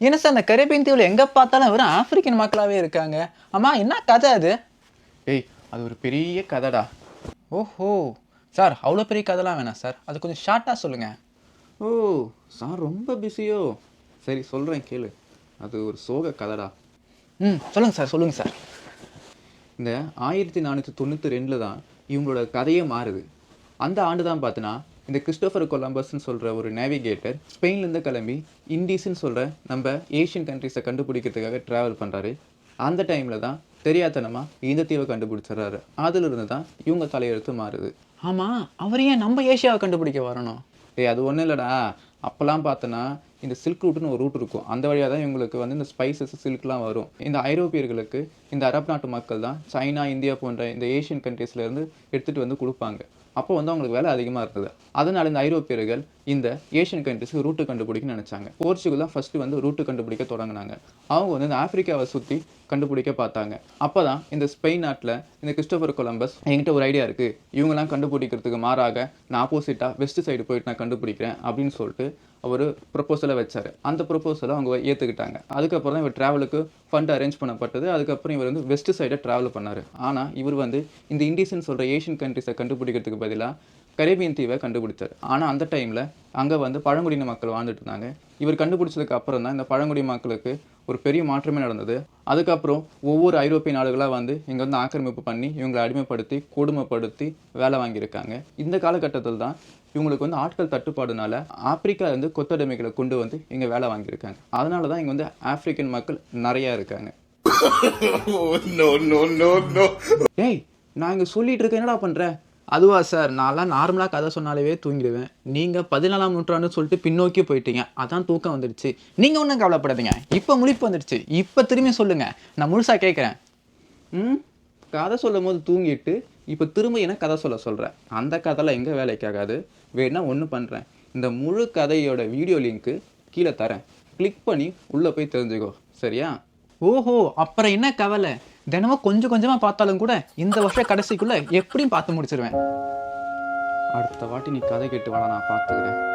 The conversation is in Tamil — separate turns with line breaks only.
என்ன சார் அந்த கரேபியன் தீவில் எங்கே பார்த்தாலும் வெறும் ஆப்பிரிக்கன் மக்களாகவே இருக்காங்க. அம்மா என்ன கதை அது?
ஏய் அது ஒரு பெரிய கதைடா.
ஓஹோ. சார் அவ்வளோ பெரிய கதைலாம் வேணாம் சார். அது கொஞ்சம் ஷார்ட்டாக சொல்லுங்கள்
ஓ சார் ரொம்ப பிஸியோ சரி சொல்கிறேன் கேளு. அது ஒரு சோக கதைடா.
ம் சொல்லுங்கள் சார் சொல்லுங்கள் சார்.
இந்த ஆயிரத்தி நானூற்றி தொண்ணூற்றி ரெண்டில் தான் இவங்களோட கதையே மாறுது. அந்த ஆண்டு தான் பார்த்தோன்னா இந்த கிறிஸ்டோஃபர் கொலம்பஸ்ன்னு சொல்கிற ஒரு நேவிகேட்டர் ஸ்பெயின்லேருந்து கிளம்பி இண்டீஸ்ன்னு சொல்கிற நம்ம ஏஷியன் கண்ட்ரிஸை கண்டுபிடிக்கிறதுக்காக ட்ராவல் பண்ணுறாரு அந்த டைமில் தான் தெரியாதனமாக இந்த தீவை கண்டுபிடிச்சிடுறாரு. அதிலிருந்து தான் இவங்க தலையெழுத்து மாறுது.
ஆமாம் அவர் ஏன் நம்ம ஏஷியாவை கண்டுபிடிக்க வரணும்?
ஏய் அது ஒன்றும் இல்லைடா. அப்போல்லாம் பார்த்தோன்னா இந்த சில்க் ரூட்னு ஒரு ரூட் இருக்கும். அந்த வழியாக தான் இவங்களுக்கு வந்து இந்த ஸ்பைசஸ் சில்க்லாம் வரும். இந்த ஐரோப்பியர்களுக்கு இந்த அரப் நாட்டு மக்கள் தான் சைனா இந்தியா போன்ற இந்த ஏஷியன் கண்ட்ரீஸ்லேருந்து எடுத்துகிட்டு வந்து கொடுப்பாங்க. அப்போ வந்து அவங்களுக்கு வேலை அதிகமாக இருந்தது. அதனால் இந்த ஐரோப்பியர்கள் இந்த ஏஷியன் கண்ட்ரிஸ்க்கு ரூட்டு கண்டுபிடிக்க நினச்சாங்க. போர்ச்சுகல் தான் ஃபஸ்ட்டு வந்து ரூட்டு கண்டுபிடிக்க தொடங்கினாங்க. அவங்க வந்து இந்த ஆஃப்ரிக்காவை சுற்றி கண்டுபிடிக்க பார்த்தாங்க. அப்போ தான் இந்த ஸ்பெயின் நாட்டில் இந்த கிறிஸ்டோபர் கொலம்பஸ் என்கிட்ட ஒரு ஐடியா இருக்குது இவங்கெல்லாம் கண்டுபிடிக்கிறதுக்கு மாறாக நான் ஆப்போசிட்டாக வெஸ்ட் சைடு போயிட்டு நான் கண்டுபிடிக்கிறேன் அப்படின்னு சொல்லிட்டு அவர் ப்ரொப்போசலை வச்சார். அந்த ப்ரொப்போசலை அவங்க ஏற்றுக்கிட்டாங்க அதுக்கப்புறம் தான் இவர் ட்ராவலுக்கு ஃபண்ட் அரேஞ்ச் பண்ணப்பட்டது. அதுக்கப்புறம் இவர் வந்து வெஸ்ட் சைடை ட்ராவல் பண்ணார். ஆனால் இவர் வந்து இந்த இண்டீஸ்ன்னு சொல்கிற ஏஷியன் கண்ட்ரிஸை கண்டுபிடிக்கிறதுக்கு பதிலாக கரேபியன் தீவை கண்டுபிடிச்சார் ஆனால் அந்த டைமில் அங்கே வந்து பழங்குடியின மக்கள் வாழ்ந்துட்டு இருந்தாங்க. இவர் கண்டுபிடிச்சதுக்கு அப்புறம் தான் இந்த பழங்குடி மக்களுக்கு ஒரு பெரிய மாற்றமே நடந்தது. அதுக்கப்புறம் ஒவ்வொரு ஐரோப்பிய நாடுகளாக வந்து இங்கே வந்து ஆக்கிரமிப்பு பண்ணி இவங்களை அடிமைப்படுத்தி கொடுமைப்படுத்தி வேலை வாங்கியிருக்காங்க. இந்த காலகட்டத்தில் தான் இவங்களுக்கு வந்து ஆட்கள் தட்டுப்பாடுனால ஆப்பிரிக்கா இருந்து கொத்தடிமைகளை கொண்டு வந்து இங்கே வேலை வாங்கியிருக்காங்க. அதனால தான் இங்கே வந்து ஆப்பிரிக்கன் மக்கள் நிறையா இருக்காங்க. ஏய் நான் இங்கே சொல்லிட்டு இருக்கேன். என்னடா பண்ணுற
அதுவா சார் நான்லாம் நார்மலாக கதை சொன்னாலே தூங்கிடுவேன். நீங்கள் பதினாலாம் நூற்றாண்டுன்னு சொல்லிட்டு பின்னோக்கி போயிட்டீங்க. அதான் தூக்கம் வந்துடுச்சு. நீங்கள் ஒன்றும் கவலைப்படாதீங்க. இப்போ முழிப்பு வந்துடுச்சு. இப்போ திரும்பி சொல்லுங்கள் நான் முழுசாக கேட்குறேன்
ம்? கதை சொல்லும் போது தூங்கிட்டு இப்போ திரும்ப என்ன கதை சொல்ல சொல்கிறேன் அந்த கதைலாம் எங்கே வேலைக்காகாது வேணா ஒன்று பண்ணுறேன் இந்த முழு கதையோட வீடியோ லிங்க்கு கீழே தரேன். கிளிக் பண்ணி உள்ளே போய் தெரிஞ்சுக்கோ. சரியா?
ஓஹோ அப்புறம் என்ன கவலை? தினமும் கொஞ்சம் கொஞ்சமாக பார்த்தாலும் கூட இந்த வருஷம் கடைசிக்குள்ளே எப்படியும் பார்த்து முடிச்சிருவேன்.
அடுத்த வாட்டி நீ கதை கேட்டு வாடா நான் பார்த்துக்கிறேன்.